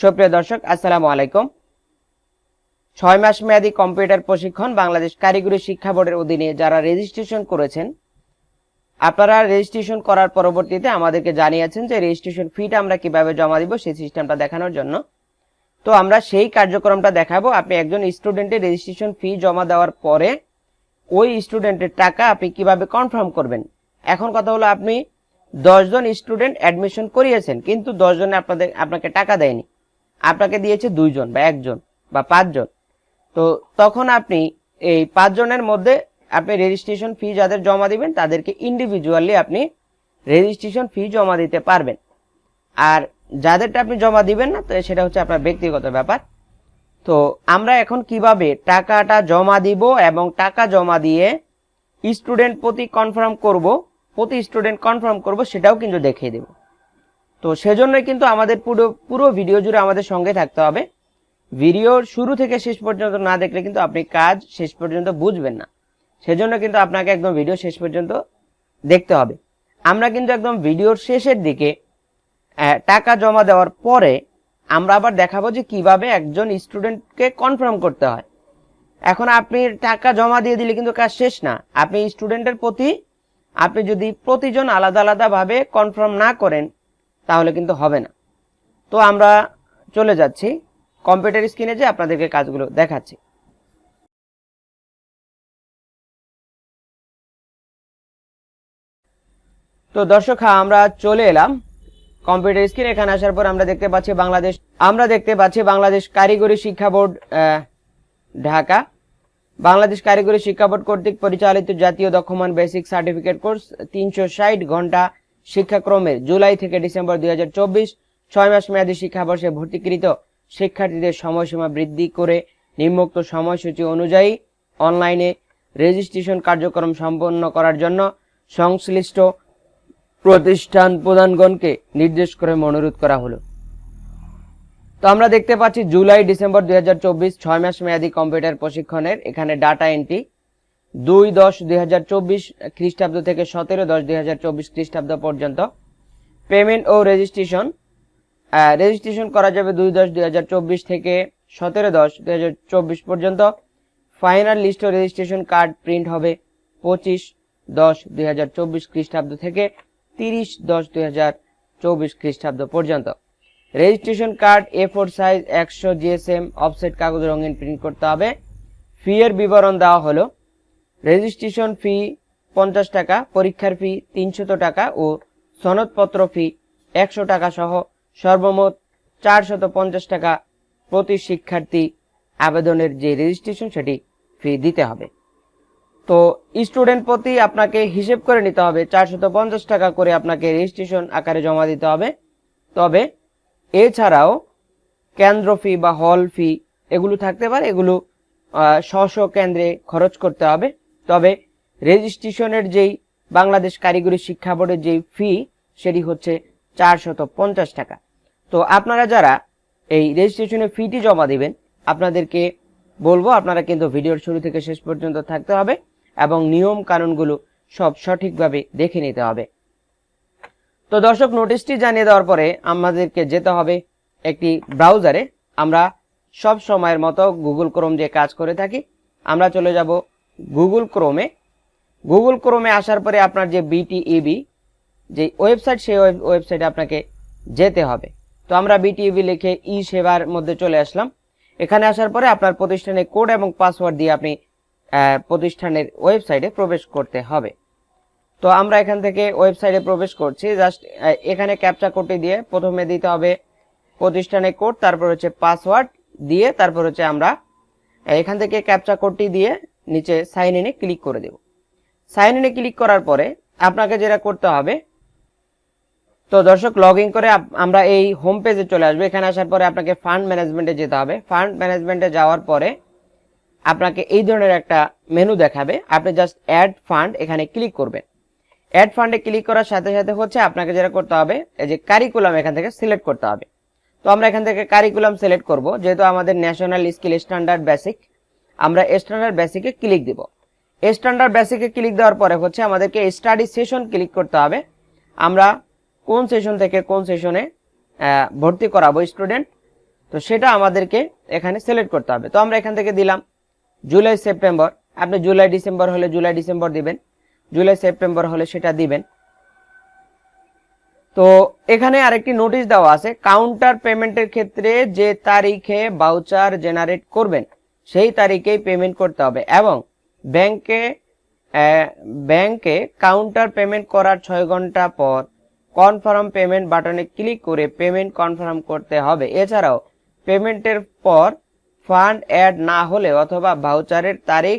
সুপ্রিয় দর্শক, আসসালামু আলাইকুম। ছয় মাস মেয়াদী কম্পিউটার প্রশিক্ষণ বাংলাদেশ কারিগরি শিক্ষা বোর্ডের অধীনে যারা রেজিস্ট্রেশন করেছেন, আপনারা রেজিস্ট্রেশন করার পরবর্তীতে আমাদেরকে জানিয়েছেন যে রেজিস্ট্রেশন ফিটা আমরা কীভাবে জমা দিব সেই সিস্টেমটা দেখানোর জন্য। তো আমরা সেই কার্যক্রমটা দেখাবো। আপনি একজন স্টুডেন্টের রেজিস্ট্রেশন ফি জমা দেওয়ার পরে ওই স্টুডেন্টের টাকা আপনি কীভাবে কনফার্ম করবেন? এখন কথা হলো আপনি দশজন স্টুডেন্ট অ্যাডমিশন করিয়েছেন, কিন্তু দশজনে আপনাদের, আপনাকে টাকা দেয়নি। আপনাকে দিয়েছে দুইজন বা একজন বা পাঁচজন। তো তখন আপনি এই পাঁচজনের মধ্যে আপনি রেজিস্ট্রেশন ফি যাদের জমা দিবেন, তাদেরকে ইন্ডিভিজুয়ালি আপনি রেজিস্ট্রেশন ফি জমা দিতে পারবেন। আর যাদেরটা আপনি জমা দিবেন না, তো সেটা হচ্ছে আপনার ব্যক্তিগত ব্যাপার। তো আমরা এখন কীভাবে টাকাটা জমা দিব এবং টাকা জমা দিয়ে স্টুডেন্ট প্রতি কনফার্ম করব, প্রতি স্টুডেন্ট কনফার্ম করব, সেটাও কিন্তু দেখিয়ে দেব। তো সেজন্যই কিন্তু আমাদের পুরো পুরো ভিডিও জুড়ে আমাদের সঙ্গে থাকতে হবে। ভিডিওর শুরু থেকে শেষ পর্যন্ত না দেখলে কিন্তু আপনি কাজ শেষ পর্যন্ত বুঝবেন না। সেজন্য কিন্তু আপনাকে একদম ভিডিও শেষ পর্যন্ত দেখতে হবে। আমরা কিন্তু একদম ভিডিওর শেষের দিকে টাকা জমা দেওয়ার পরে আমরা আবার দেখাবো যে কীভাবে একজন স্টুডেন্টকে কনফার্ম করতে হয়। এখন আপনি টাকা জমা দিয়ে দিলে কিন্তু কাজ শেষ না। আপনি স্টুডেন্টের প্রতি, আপনি যদি প্রতিজন আলাদা আলাদাভাবে কনফার্ম না করেন তাহলে কিন্তু হবে না। তো আমরা চলে যাচ্ছি। কম্পিউটার স্ক্রিনে যে আপনাদেরকে কাজগুলো দেখাচ্ছি। তো দর্শক হ্যাঁ, আমরা চলে এলাম। কম্পিউটার স্ক্রিন এখানে আসার পর আমরা দেখতে পাচ্ছি বাংলাদেশ আমরা দেখতে পাচ্ছি বাংলাদেশ কারিগরি শিক্ষা বোর্ড ঢাকা। বাংলাদেশ কারিগরি শিক্ষা বোর্ড কর্তৃক পরিচালিত জাতীয় দক্ষমান বেসিক সার্টিফিকেট কোর্স তিনশো ষাট ঘণ্টা শিক্ষাক্রমের জুলাই থেকে ডিসেম্বর দুই হাজার চব্বিশ ছয় মাস মেয়াদী শিক্ষাবর্ষে ভর্তিকৃত শিক্ষার্থীদের সময়সীমা বৃদ্ধি করে নিম্নোক্ত সময়সূচি অনুযায়ী অনলাইনে রেজিস্ট্রেশন কার্যক্রম সম্পন্ন করার জন্য সংশ্লিষ্ট প্রতিষ্ঠান প্রধানগণকে নির্দেশ করে অনুরোধ করা হলো। তো আমরা দেখতে পাচ্ছি জুলাই ডিসেম্বর দুই ছয় মাস মেয়াদী কম্পিউটার প্রশিক্ষণের এখানে ডাটা এন্ট্রি দুই দশ দুই হাজার চব্বিশ খ্রিস্টাব্দ থেকে সতেরো দশ দুই হাজার চব্বিশ খ্রিস্টাব্দ পর্যন্ত পেমেন্ট ও রেজিস্ট্রেশন রেজিস্ট্রেশন করা যাবে দুই দশ দুই হাজার চব্বিশ থেকে সতেরো দশ দুই হাজার চব্বিশ পর্যন্ত। ফাইনাল লিস্ট ও রেজিস্ট্রেশন কার্ড প্রিন্ট হবে পঁচিশ দশ দুই হাজার চব্বিশ খ্রিস্টাব্দ থেকে তিরিশ দশ দুই হাজার চব্বিশ খ্রিস্টাব্দ পর্যন্ত। Registration card A four size একশো জিএসএম অফসেট কাগজ রঙিন প্রিন্ট করতে হবে। ফি এর বিবরণ দেওয়া হলো। রেজিস্ট্রেশন ফি পঞ্চাশ টাকা, পরীক্ষার ফি তিনশত টাকা ও সনদপত্র ফি একশো টাকা সহ সর্বমোট চারশত পঞ্চাশ টাকা প্রতি শিক্ষার্থী আবেদনের যে রেজিস্ট্রেশন সেটি ফি দিতে হবে। তো স্টুডেন্ট প্রতি আপনাকে হিসেব করে নিতে হবে, চারশত পঞ্চাশ টাকা করে আপনাকে রেজিস্ট্রেশন আকারে জমা দিতে হবে। তবে এছাড়াও কেন্দ্র ফি বা হল ফি, এগুলো থাকতে পারে, এগুলো স্ব কেন্দ্রে খরচ করতে হবে। তবে রেজিস্ট্রেশনের যেই বাংলাদেশ কারিগরি শিক্ষা বোর্ডের যেই ফি, সেটি হচ্ছে চারশত পঞ্চাশ টাকা। তো আপনারা যারা এই রেজিস্ট্রেশনের ফিটি জমা দিবেন, আপনাদেরকে বলব আপনারা কিন্তু ভিডিওর শুরু থেকে শেষ পর্যন্ত থাকতে হবে এবং নিয়ম কানুনগুলো সব সঠিকভাবে দেখে নিতে হবে। তো দর্শক, নোটিশটি জানিয়ে দেওয়ার পরে আমাদেরকে যেতে হবে একটি ব্রাউজারে। আমরা সব সময়ের মতো গুগল ক্রোম যে কাজ করে থাকি। আমরা চলে যাব গুগল ক্রোমে গুগল ক্রোমে আসার পরে আপনার যে বিটিইবি যে ওয়েবসাইট সেই ওয়েবসাইটে আপনাকে যেতে হবে। তো আমরা বিটিইবি লিখে ই সেবার মধ্যে চলে আসলাম। এখানে আসার পরে আপনার প্রতিষ্ঠানের কোড এবং পাসওয়ার্ড দিয়ে আপনি প্রতিষ্ঠানের ওয়েবসাইটে প্রবেশ করতে হবে। তো আমরা এখান থেকে ওয়েবসাইটে প্রবেশ করছি। জাস্ট এখানে ক্যাপচা কোডটি দিয়ে প্রথমে দিতে হবে প্রতিষ্ঠানের কোড তারপর হচ্ছে পাসওয়ার্ড দিয়ে তারপর হচ্ছে আমরা, এখান থেকে ক্যাপচা কোডটি দিয়ে নিচে সাইন ইনে ক্লিক করে দেব। সাইন ইনে ক্লিক করার পরে আপনাকে যেটা করতে হবে, তো দর্শক লগ ইন করে আমরা এই হোম পেজে চলে আসব। এখানে আসার পরে আপনাকে ফান্ড ম্যানেজমেন্টে যেতে হবে। ফান্ড ম্যানেজমেন্টে যাওয়ার পরে আপনাকে এই ধরনের একটা মেনু দেখাবে। আপনি জাস্ট অ্যাড ফান্ড এখানে ক্লিক করবেন। অ্যাড ফান্ডে ক্লিক করার সাথে সাথে হচ্ছে আপনাকে যেটা করতে হবে, এই যে কারিকুলাম এখান থেকে সিলেক্ট করতে হবে। তো আমরা এখান থেকে কারিকুলাম সিলেক্ট করব। যেহেতু আমাদের ন্যাশনাল স্কিল স্ট্যান্ডার্ড বেসিক আমরা স্ট্যান্ডার্ড বেসিকে ক্লিক দিব। স্ট্যান্ডার্ড বেসিকে ক্লিক দেওয়ার পরে হচ্ছে আমাদেরকে স্টাডি সেশন ক্লিক করতে হবে। আমরা কোন সেশন থেকে কোন সেশনে ভর্তি করাবো স্টুডেন্ট তো সেটা আমাদেরকে এখানে সিলেক্ট করতে হবে। তো আমরা এখান থেকে দিলাম জুলাই সেপ্টেম্বর আপনি জুলাই ডিসেম্বর হলে জুলাই ডিসেম্বর দিবেন। জুলাই সেপ্টেম্বর হলে সেটা দিবেন। তো এখানে আরেকটি নোটিশ দেওয়া আছে। কাউন্টার পেমেন্টের ক্ষেত্রে যে তারিখে বাউচার জেনারেট করবেন। সেই তারিখেই পেমেন্ট করতে হবে এবং ব্যাংকে ব্যাংকে কাউন্টার পেমেন্ট করার ছয় ঘণ্টা পর কনফার্ম পেমেন্ট বাটনে ক্লিক করে পেমেন্ট কনফার্ম করতে হবে। এছাড়াও পেমেন্টের পর ফান্ড অ্যাড না হলে অথবা ভাউচারের তারিখ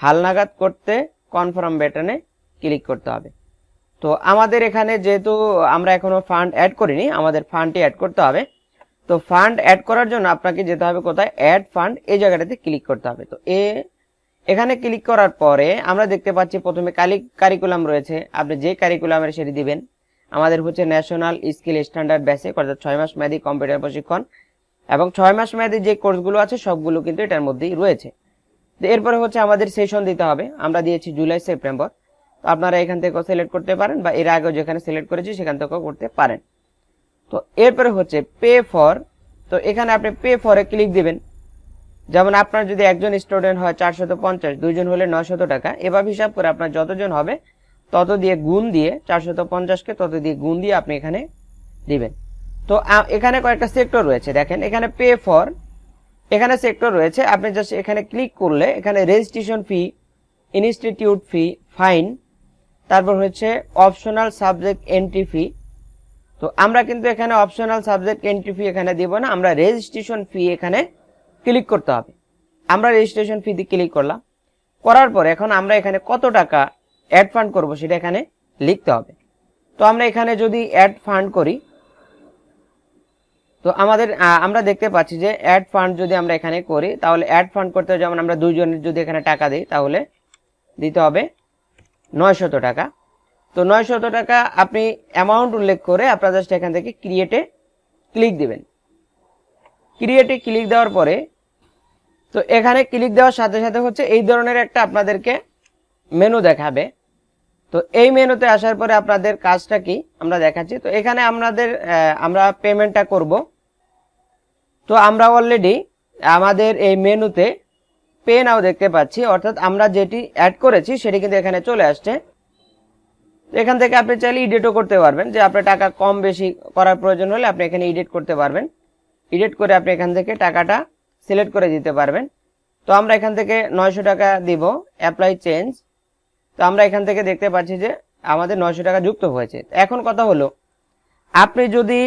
হালনাগাদ করতে কনফার্ম বাটনে ক্লিক করতে হবে। তো আমাদের এখানে যেহেতু আমরা এখনও ফান্ড অ্যাড করিনি, আমাদের ফান্ডটি অ্যাড করতে হবে। তো ফান্ড অ্যাড করার জন্য আপনাকে যেতে হবে কোথায়? অ্যাড ফান্ড এই জায়গাটাতে ক্লিক করতে হবে। তো এ, এখানে ক্লিক করার পরে আমরা দেখতে পাচ্ছি প্রথমে কালি কারিকুলাম রয়েছে। আপনি যে কারিকুলামের সেটি দিবেন। আমাদের হচ্ছে ন্যাশনাল স্কিল স্ট্যান্ডার্ড বেসিক অর্থাৎ ছয় মাস মেয়াদী কম্পিউটার প্রশিক্ষণ এবং ছয় মাস মেয়াদী যে কোর্সগুলো আছে, সবগুলো কিন্তু এটার মধ্যেই রয়েছে। তো এরপরে হচ্ছে আমাদের সেশন দিতে হবে। আমরা দিয়েছি জুলাই, সেপ্টেম্বর। তো আপনারা এখান থেকেও সিলেক্ট করতে পারেন বা এর আগেও যেখানে সিলেক্ট করেছি, সেখান থেকেও করতে পারেন। তো এরপরে হচ্ছে পে ফর তো এখানে আপনি পে ফরে ক্লিক দিবেন। যেমন আপনার যদি একজন স্টুডেন্ট হয় চারশত পঞ্চাশ, দুইজন হলে নয়শত টাকা। এভাবে হিসাব করে আপনার যতজন হবে, তত দিয়ে গুণ দিয়ে চারশত পঞ্চাশকে তত দিয়ে গুণ দিয়ে আপনি এখানে দিবেন। তো এখানে কয়েকটা সেক্টর রয়েছে। দেখেন, এখানে পে ফর এখানে সেক্টর রয়েছে। আপনি জাস্ট এখানে ক্লিক করলে, এখানে registration fee institute fee fine তারপর হচ্ছে অপশনাল সাবজেক্ট এন্ট্রি ফি তো আমরা কিন্তু এখানে অপশনাল সাবজেক্ট এন্ট্রি ফি এখানে দিব না, আমরা রেজিস্ট্রেশন ফি এখানে ক্লিক করতে হবে। আমরা রেজিস্ট্রেশন ফি দিয়ে ক্লিক করলাম। করার পর এখন আমরা এখানে কত টাকা অ্যাড ফান্ড করব সেটা এখানে লিখতে হবে। তো আমরা এখানে যদি অ্যাড ফান্ড করি, তো আমাদের আমরা দেখতে পাচ্ছি যে অ্যাড ফান্ড যদি আমরা এখানে করি, তাহলে অ্যাড ফান্ড করতে যেমন আমরা দুইজনের যদি এখানে টাকা দিই, তাহলে দিতে হবে নয়শত টাকা। তো নয়শত টাকা আপনি অ্যামাউন্ট উল্লেখ করে আপনার জাস্ট এখান থেকে ক্রিয়েটে ক্লিক দিবেন। ক্রিয়েটে ক্লিক দেওয়ার পরে, তো এখানে ক্লিক দেওয়ার সাথে সাথে হচ্ছে এই ধরনের একটা আপনাদেরকে মেনু দেখাবে। তো এই মেনুতে আসার পরে আপনাদের কাজটা কি আমরা দেখাচ্ছি। তো এখানে আমাদের আমরা পেমেন্টটা করব। তো আমরা অলরেডি আমাদের এই মেনুতে পে নাও দেখতে পাচ্ছি। অর্থাৎ আমরা যেটি অ্যাড করেছি সেটি কিন্তু এখানে চলে আসছে। এখান থেকে আপনি চাইলে এডিটও করতে পারবেন। যে আপনার টাকা কম বেশি করার প্রয়োজন হলে আপনি এখানে এডিট করতে পারবেন। এডিট করে আপনি এখান থেকে টাকাটা সিলেক্ট করে দিতে পারবেন। তো আমরা এখান থেকে নয়শো টাকা দিব অ্যাপ্লাই চেঞ্জ তো আমরা এখান থেকে দেখতে পাচ্ছি যে আমাদের নয়শো টাকা যুক্ত হয়েছে। এখন কথা হলো, আপনি যদি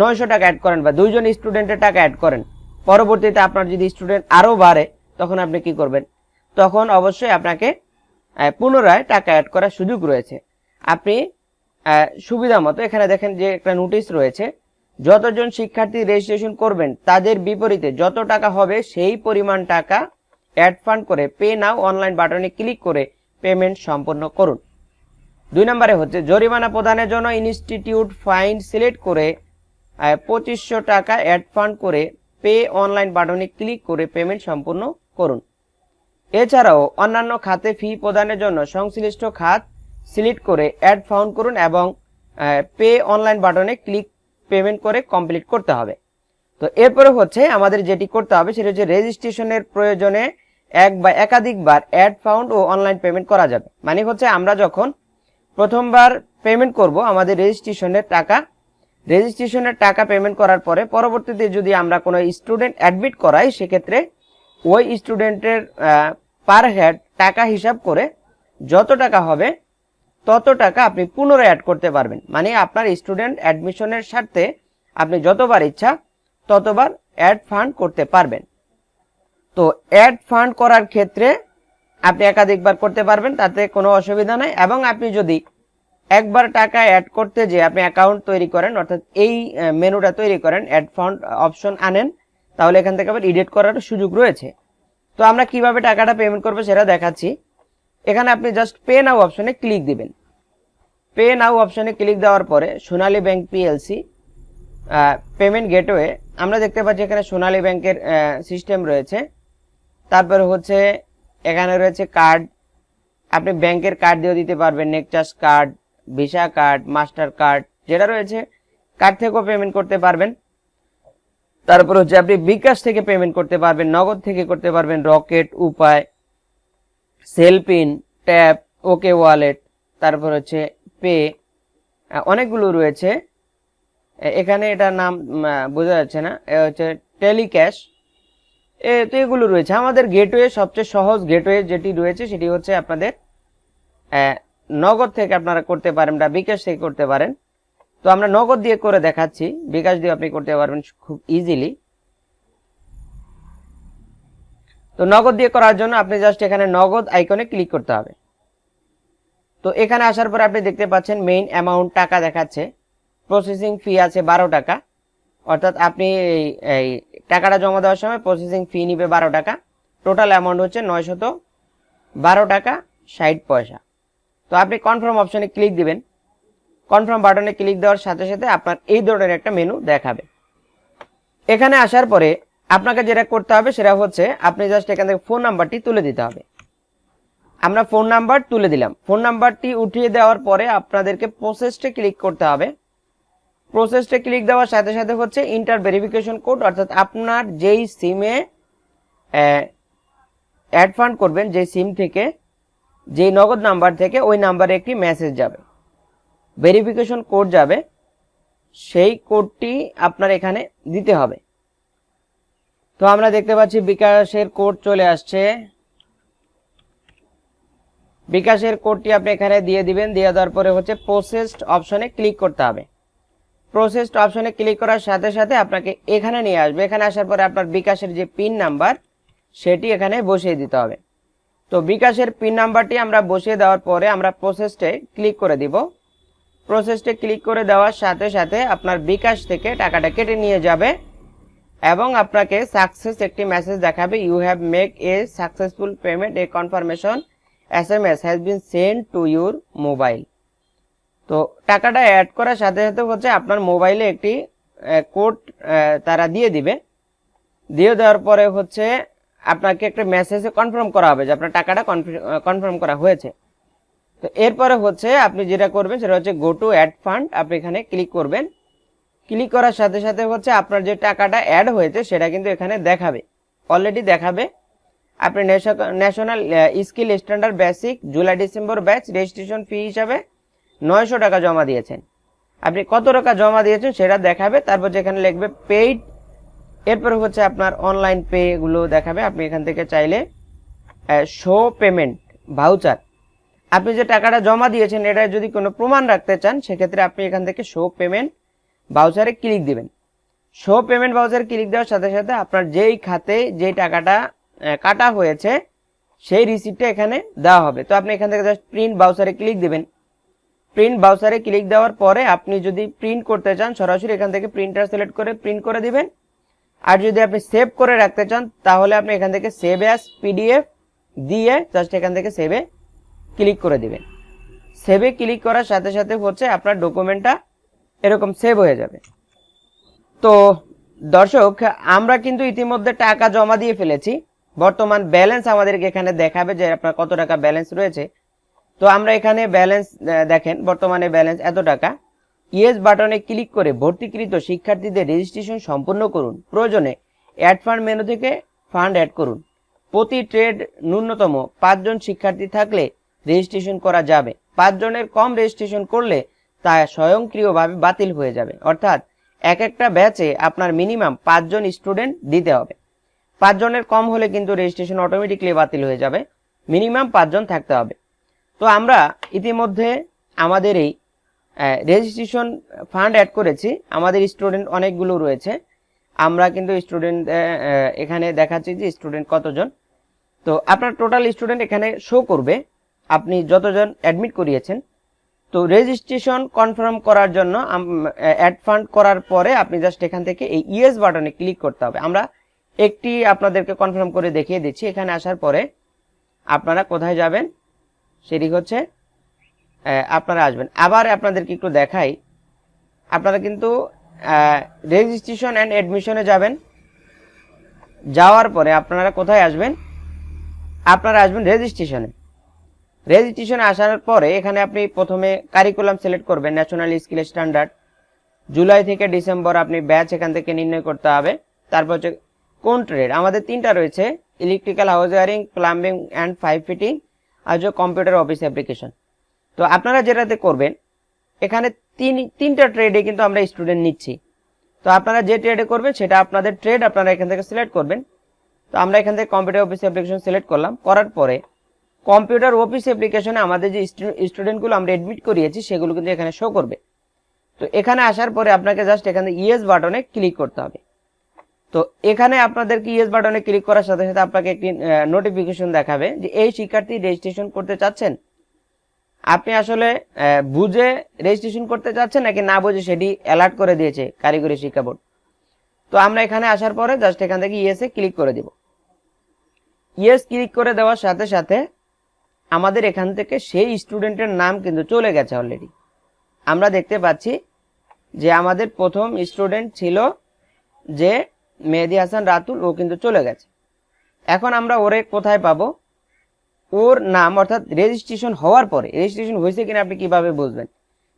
নয়শো টাকা অ্যাড করেন বা দুইজন স্টুডেন্টের টাকা অ্যাড করেন, পরবর্তীতে আপনার যদি স্টুডেন্ট আরও বাড়ে, তখন আপনি কি করবেন? তখন অবশ্যই আপনাকে পুনরায় টাকা অ্যাড করার সুযোগ রয়েছে। আপনি সুবিধা মতো এখানে দেখেন যে একটা নোটিশ রয়েছে, যতজন শিক্ষার্থী রেজিস্ট্রেশন করবেন, তাদের বিপরীতে যত টাকা হবে, সেই পরিমাণ টাকা অ্যাড ফান্ড করে পে নাও অনলাইন বাটনে ক্লিক করে পেমেন্ট সম্পন্ন করুন। দুই নম্বরে হচ্ছে, জরিমানা প্রদানের জন্য ইনস্টিটিউট ফাইন সিলেক্ট করে পঁচিশশো টাকা অ্যাড ফান্ড করে পে অনলাইন বাটনে ক্লিক করে পেমেন্ট সম্পূর্ণ করুন। এছাড়াও অন্যান্য খাতে ফি প্রদানের জন্য সংশ্লিষ্ট খাত সিলেক্ট করে অ্যাড ফাউন্ড করুন এবং পে অনলাইন বাটনে ক্লিক পেমেন্ট করে কমপ্লিট করতে হবে। তো এরপরে হচ্ছে আমাদের যেটি করতে হবে সেটা হচ্ছে রেজিস্ট্রেশনের প্রয়োজনে এক বা একাধিকবার অ্যাড ফাউন্ড ও অনলাইন পেমেন্ট করা যাবে। মানে হচ্ছে আমরা যখন প্রথমবার পেমেন্ট করব, আমাদের রেজিস্ট্রেশনের টাকা রেজিস্ট্রেশনের টাকা পেমেন্ট করার পরে পরবর্তীতে যদি আমরা কোনো স্টুডেন্ট অ্যাডমিট করাই, সেক্ষেত্রে ওই স্টুডেন্টের পার হেড টাকা হিসাব করে যত টাকা হবে তত টাকা আপনি পুনরায় অ্যাড করতে পারবেন। মানে আপনার স্টুডেন্ট অ্যাডমিশনের স্বার্থে আপনি যতবার ইচ্ছা ততবার অ্যাড ফান্ড করতে পারবেন। তো অ্যাড ফান্ড করার ক্ষেত্রে আপনি একাধিকবার করতে পারবেন, তাতে কোনো অসুবিধা নাই। এবং আপনি যদি একবার টাকা অ্যাড করতে যে আপনি অ্যাকাউন্ট তৈরি করেন, অর্থাৎ এই মেনুটা তৈরি করেন অ্যাড ফান্ড অপশন আনেন, তাহলে এখান থেকে আবার এডিট করার সুযোগ রয়েছে। তো আমরা কীভাবে টাকাটা পেমেন্ট করব সেটা দেখাচ্ছি। এখানে আপনি জাস্ট পে নাও অপশনে ক্লিক দিবেন। পে নাও অপশনে ক্লিক দেওয়ার পরে Sonali bank PLC payment gateway আমরা দেখতে পাচ্ছি এখানে সোনালী ব্যাংকের সিস্টেম রয়েছে। তারপরে হচ্ছে এখানে রয়েছে কার্ড আপনি ব্যাংকের কার্ড দিয়েও দিতে পারবেন Nexus card Visa card Master card যেটা রয়েছে কার্ড থেকেও পেমেন্ট করতে পারবেন। তারপর হচ্ছে আপনি বিকাশ থেকে পেমেন্ট করতে পারবেন, নগদ থেকে করতে পারবেন রকেট উপায় সেলপিন ট্যাপ ওকে ওয়ালেট, তারপর হচ্ছে পে অনেকগুলো রয়েছে। এখানে এটার নাম বোঝা যাচ্ছে না। এ হচ্ছে টেলিক্যাশ। এ, তো এগুলো রয়েছে। আমাদের গেটওয়ে, সবচেয়ে সহজ গেটওয়ে যেটি রয়েছে, সেটি হচ্ছে আপনাদের নগদ থেকে আপনারা করতে পারেন বা বিকাশ থেকে করতে পারেন। তো আমরা নগদ দিয়ে করে দেখাচ্ছি। বিকাশ দিয়ে আপনি করতে পারবেন খুব ইজিলি তো নগদ দিয়ে করার জন্য আপনি জাস্ট এখানে নগদ আইকনে ক্লিক করতে হবে। তো এখানে আসার পর আপনি দেখতে পাচ্ছেন মেইন অ্যামাউন্ট টাকা দেখাচ্ছে। প্রসেসিং ফি আছে বারো টাকা। অর্থাৎ আপনি এই টাকাটা জমা দেওয়ার সময় প্রসেসিং ফি নিবে বারো টাকা। টোটাল অ্যামাউন্ট হচ্ছে নয়শত বারো টাকা ষাট পয়সা। তো আপনি কনফার্ম অপশনে ক্লিক দিবেন। কনফার্ম বাটনে ক্লিক দেওয়ার সাথে সাথে আপনার এই ধরনের একটা মেনু দেখাবে। এখানে আসার পরে আপনাকে যেটা করতে হবে সেটা হচ্ছে আপনি জাস্ট এখান থেকে ফোন নাম্বারটি তুলে দিতে হবে। আমরা ফোন নাম্বার তুলে দিলাম। ফোন নাম্বারটি উঠিয়ে দেওয়ার পরে আপনাদেরকে প্রসেসটে ক্লিক করতে হবে। প্রসেসটে ক্লিক দেওয়ার সাথে সাথে হচ্ছে ইন্টার ভেরিফিকেশন কোড অর্থাৎ আপনার যেই সিমে অ্যাড ফান্ড করবেন যে সিম থেকে, যেই নগদ নাম্বার থেকে ওই নাম্বারে একটি মেসেজ যাবে। ভেরিফিকেশন কোড যাবে। সেই কোডটি আপনার এখানে দিতে হবে। তো আমরা দেখতে পাচ্ছি বিকাশের কোড চলে আসছে। বিকাশের কোডটি আপনি এখানে দিয়ে দিবেন, দিয়ে দেওয়ার পরে হচ্ছে প্রসেসড অপশনে ক্লিক করতে হবে। প্রসেসড অপশনে ক্লিক করার সাথে সাথে আপনাকে এখানে নিয়ে আসবে। এখানে আসার পরে আপনার বিকাশের যে পিন নাম্বার সেটি এখানে বসিয়ে দিতে হবে। তো বিকাশের পিন নাম্বারটি আমরা বসিয়ে দেওয়ার পরে আমরা প্রসেসটে ক্লিক করে দিব। প্রসেসটে ক্লিক করে দেওয়ার সাথে সাথে আপনার বিকাশ থেকে টাকাটা কেটে নিয়ে যাবে। এবং আপনাকে সাকসেস একটি মেসেজ দেখাবে you have make a successful payment a confirmation S M S has been send to your mobile তো টাকাটা অ্যাড করার সাথে সাথে হচ্ছে আপনার মোবাইলে একটি কোড তারা দিয়ে দিবে। দিয়ে দেওয়ার পরে হচ্ছে আপনাকে একটা মেসেজে কনফার্ম করা হবে যে আপনার টাকাটা কনফার্ম করা হয়েছে। তো এরপরে হচ্ছে আপনি যেটা করবেন সেটা হচ্ছে গো টু অ্যাড ফান্ড আপনি এখানে ক্লিক করবেন। ক্লিক করার সাথে সাথে হচ্ছে আপনার যে টাকাটা অ্যাড হয়েছে, সেটা কিন্তু এখানে দেখাবে। অলরেডি দেখাবে। আপনি national skill standard basic July December batch registration fee হিসাবে নয়শো টাকা জমা দিয়েছেন। আপনি কত টাকা জমা দিয়েছেন সেটা দেখাবে, তারপর যেখানে লিখবে পেইড এরপর হচ্ছে আপনার অনলাইন পে গুলো দেখাবে। আপনি এখান থেকে চাইলে শো পেমেন্ট ভাউচার আপনি যে টাকাটা জমা দিয়েছেন এটা যদি কোনো প্রমাণ রাখতে চান, সেক্ষেত্রে আপনি এখান থেকে শো পেমেন্ট ভাউচারে ক্লিক দিবেন। শো পেমেন্ট ভাউচারে ক্লিক দেওয়ার সাথে সাথে আপনার যেই খাতে যেই টাকাটা কাটা হয়েছে, সেই রিসিপ্টটা এখানে দেওয়া হবে। তো আপনি এখান থেকে জাস্ট প্রিন্ট ভাউচারে ক্লিক দিবেন। প্রিন্ট বাউসারে ক্লিক দেওয়ার পরে আপনি যদি প্রিন্ট করতে চান, সরাসরি এখান থেকে প্রিন্টার সিলেক্ট করে প্রিন্ট করে দিবেন। আর যদি আপনি সেভ করে রাখতে চান, তাহলে আপনি এখান থেকে সেভ অ্যাস পিডিএফ দিয়ে জাস্ট এখান থেকে সেভে ক্লিক করে দিবেন। সেভে ক্লিক করার সাথে সাথে হচ্ছে আপনার ডকুমেন্টটা এরকম সেভ হয়ে যাবে। তো দর্শক, আমরা কিন্তু ইতিমধ্যে টাকা জমা দিয়ে ফেলেছি। বর্তমান ব্যালেন্স আমাদেরকে এখানে দেখাবে যে আপনার কত টাকা ব্যালেন্স রয়েছে। তো আমরা এখানে ব্যালেন্স দেখেন বর্তমানে ব্যালেন্স এত টাকা। ইয়েস বাটনে ক্লিক করে ভর্তিকৃত শিক্ষার্থীদের রেজিস্ট্রেশন সম্পূর্ণ করুন। প্রয়োজনে অ্যাড ফান্ড মেনু থেকে ফান্ড অ্যাড করুন। প্রতি ট্রেড ন্যূনতম পাঁচজন শিক্ষার্থী থাকলে রেজিস্ট্রেশন করা যাবে। পাঁচজনের কম রেজিস্ট্রেশন করলে তা স্বয়ংক্রিয়ভাবে বাতিল হয়ে যাবে। অর্থাৎ এক একটা ব্যাচে আপনার মিনিমাম পাঁচজন স্টুডেন্ট দিতে হবে। পাঁচজনের কম হলে কিন্তু রেজিস্ট্রেশন অটোমেটিকলি বাতিল হয়ে যাবে। মিনিমাম পাঁচজন থাকতে হবে। তো আমরা ইতিমধ্যে আমাদের এই রেজিস্ট্রেশন ফান্ড অ্যাড করেছি। আমাদের স্টুডেন্ট অনেকগুলো রয়েছে। আমরা কিন্তু স্টুডেন্ট এখানে দেখাচ্ছি যে স্টুডেন্ট কতজন। তো আপনার টোটাল স্টুডেন্ট এখানে শো করবে। আপনি যতজন অ্যাডমিট করিয়েছেন তো রেজিস্ট্রেশন কনফার্ম করার জন্য অ্যাড ফান্ড করার পরে আপনি জাস্ট এখান থেকে এই ইয়েস বাটনে ক্লিক করতে হবে। আমরা একটি আপনাদেরকে কনফার্ম করে দেখিয়ে দিচ্ছি। এখানে আসার পরে আপনারা কোথায় যাবেন? সেটি হচ্ছে আপনারা আসবেন। আবার আপনাদেরকে একটু দেখাই। আপনারা কিন্তু রেজিস্ট্রেশন অ্যান্ড অ্যাডমিশনে যাবেন। যাওয়ার পরে আপনারা কোথায় আসবেন? আপনারা আসবেন রেজিস্ট্রেশনে রেজিস্ট্রেশনে আসার পরে এখানে আপনি প্রথমে কারিকুলাম সিলেক্ট করবেন ন্যাশনাল স্কিল স্ট্যান্ডার্ড জুলাই থেকে ডিসেম্বর আপনি ব্যাচ এখান থেকে নির্ণয় করতে হবে। তারপর হচ্ছে কোন ট্রেড আমাদের তিনটা রয়েছে electrical house wiring plumbing and pipe fitting আর হচ্ছে কম্পিউটার অফিস অ্যাপ্লিকেশন তো আপনারা যেটাতে করবেন, এখানে তিন, তিনটা ট্রেডে কিন্তু আমরা স্টুডেন্ট নিচ্ছি। তো আপনারা যে ট্রেডে করবেন, সেটা আপনাদের ট্রেড আপনারা এখান থেকে সিলেক্ট করবেন। তো আমরা এখান থেকে কম্পিউটার অফিস অ্যাপ্লিকেশন সিলেক্ট করলাম। করার পরে কম্পিউটার অফিস অ্যাপ্লিকেশনে আমাদের যে স্টুডেন্টগুলো আমরা এডমিট করিয়েছি সেগুলো কিন্তু এখানে শো করবে। তো এখানে আসার পরে আপনাকে জাস্ট এখানে ইএস বাটনে ক্লিক করতে হবে। তো এখানে আপনাদেরকে ইএস বাটনে ক্লিক করার সাথে সাথে আপনাকে একটি নোটিফিকেশন দেখাবে যে এই শিক্ষার্থী রেজিস্ট্রেশন করতে চাচ্ছেন। আপনি আসলে বুঝে রেজিস্ট্রেশন করতে চাচ্ছেন নাকি না বুঝে সেটি অ্যালার্ট করে দিয়েছে কারিগরি শিক্ষা বোর্ড। তো আমরা এখানে আসার পরে জাস্ট এখান থেকে ইএস এ ক্লিক করে দিব। ইএস ক্লিক করে দেওয়ার সাথে সাথে আমাদের এখান থেকে সেই স্টুডেন্টের নাম কিন্তু চলে গেছে অলরেডি আমরা দেখতে পাচ্ছি যে আমাদের প্রথম স্টুডেন্ট ছিল যে মেহেদি হাসান রাতুল, ও কিন্তু চলে গেছে। এখন আমরা ওরে কোথায় পাবো? ওর নাম অর্থাৎ রেজিস্ট্রেশন হওয়ার পরে রেজিস্ট্রেশন হয়েছে কিনা আপনি কীভাবে বুঝবেন?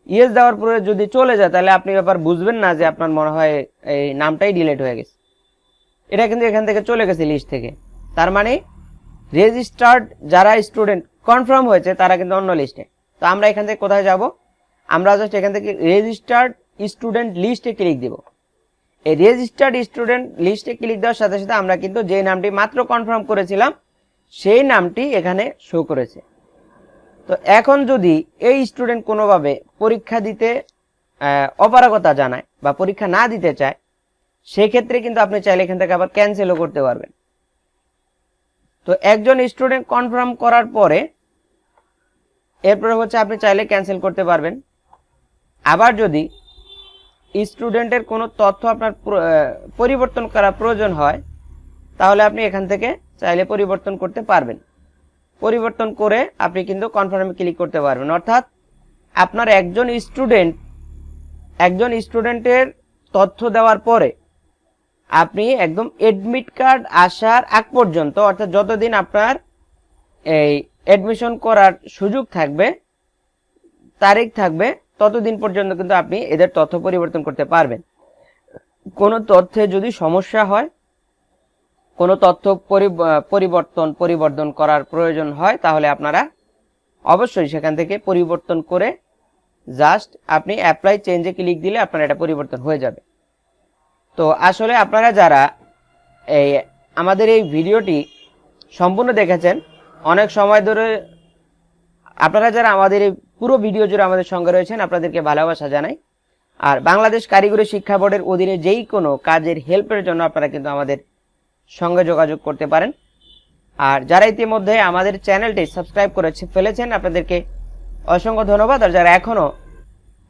ইয়েস দেওয়ার পরে যদি চলে যায়, তাহলে আপনি ব্যাপার বুঝবেন না যে আপনার মনে হয় এই নামটাই ডিলেট হয়ে গেছে। এটা কিন্তু এখান থেকে চলে গেছে লিস্ট থেকে। তার মানে রেজিস্টার্ড যারা স্টুডেন্ট কনফার্ম হয়েছে তারা কিন্তু অন্য লিস্টে। তো আমরা এখান থেকে কোথায় যাব? আমরা জাস্ট এখান থেকে রেজিস্টার্ড স্টুডেন্ট লিস্টে ক্লিক দিব। এই রেজিস্টার্ড স্টুডেন্ট লিস্টে ক্লিক দেওয়ার সাথে সাথে আমরা কিন্তু যে নামটি মাত্র কনফার্ম করেছিলাম, সেই নামটি এখানে শো করেছে। তো এখন যদি এই স্টুডেন্ট কোনোভাবে পরীক্ষা দিতে অপারগতা জানায় বা পরীক্ষা না দিতে চায়, সেক্ষেত্রে কিন্তু আপনি চাইলে এখান থেকে আবার ক্যান্সেলও করতে পারবেন। তো একজন স্টুডেন্ট কনফার্ম করার পরে এরপরে হচ্ছে আপনি চাইলে ক্যান্সেল করতে পারবেন। আবার যদি স্টুডেন্টের কোনো তথ্য আপনার পরিবর্তন করা প্রয়োজন হয়, তাহলে আপনি এখান থেকে চাইলে পরিবর্তন করতে পারবেন। পরিবর্তন করে আপনি কিন্তু কনফার্মে ক্লিক করতে পারবেন। অর্থাৎ আপনার একজন স্টুডেন্ট একজন স্টুডেন্টের তথ্য দেওয়ার পরে আপনি একদম এডমিট কার্ড আসার আগ পর্যন্ত, অর্থাৎ যতদিন আপনার এই অ্যাডমিশন করার সুযোগ থাকবে, তারিখ থাকবে, ততদিন পর্যন্ত কিন্তু আপনি এদের তথ্য পরিবর্তন করতে পারবেন। কোনো তথ্যে যদি সমস্যা হয়, কোনো তথ্য পরি- পরিবর্তন পরিবর্তন করার প্রয়োজন হয়, তাহলে আপনারা অবশ্যই সেখান থেকে পরিবর্তন করে জাস্ট আপনি অ্যাপ্লাই চেঞ্জে ক্লিক দিলে আপনার এটা পরিবর্তন হয়ে যাবে। তো আসলে আপনারা যারা এই, আমাদের এই ভিডিওটি সম্পূর্ণ দেখেছেন অনেক সময় ধরে আপনারা যারা আমাদের এই পুরো ভিডিও জুড়ে আমাদের সঙ্গে রয়েছেন, আপনাদেরকে ভালোবাসা জানাই। আর বাংলাদেশ কারিগরি শিক্ষা বোর্ডের অধীনে যেই কোনো কাজের হেল্পের জন্য আপনারা কিন্তু আমাদের সঙ্গে যোগাযোগ করতে পারেন। আর যারা ইতিমধ্যে আমাদের চ্যানেলটি সাবস্ক্রাইব করেছে ফেলেছেন, আপনাদেরকে অসংখ্য ধন্যবাদ। আর যারা এখনও,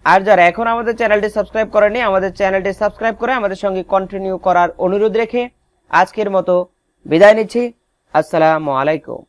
আর যারা এখন আমাদের চ্যানেলটি সাবস্ক্রাইব করেনি আমাদের চ্যানেলটি সাবস্ক্রাইব করে আমাদের সঙ্গে কন্টিনিউ করার অনুরোধ রেখে আজকের মতো বিদায় নিচ্ছি। আসসালামু আলাইকুম।